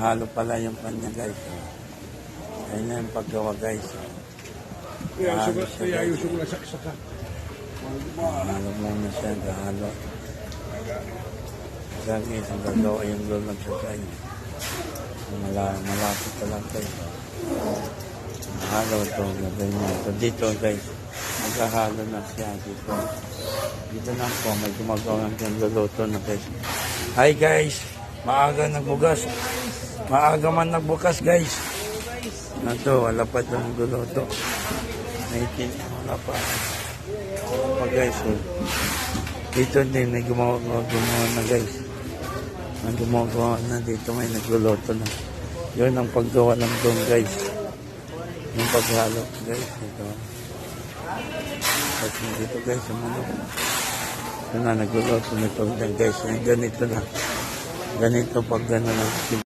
Halo pala yung kanya guys. Oh. Ayun na yung paggawa guys. Oh. Kaya ayusin ko, kaya ayusin ko lang saksak ka. Halo muna siya. Halo. Kasi guys, ang gagawa yung lulog sa kanya. Mala, malapit lang guys. Halo ito. Gagawin mo ito. Dito guys. Maghahalo na siya dito. Dito lang po. May gumagawa ng luluto na guys. Hi guys. Maaga nagbugas. Maaga man nagbukas guys. Nato, wala pa ito nagluluto. May tin, wala pa. Wala pa guys. Oh. Dito din, may gumawa, gumawa na guys. May gumagawa na dito, may nagluluto na. Yun ang paggawa ng doon guys. Yung paghalo guys. Ito. Tapos dito guys, yung ano. Ito na, nagluluto na ito guys. Ganito na. Ganito pag gano'n.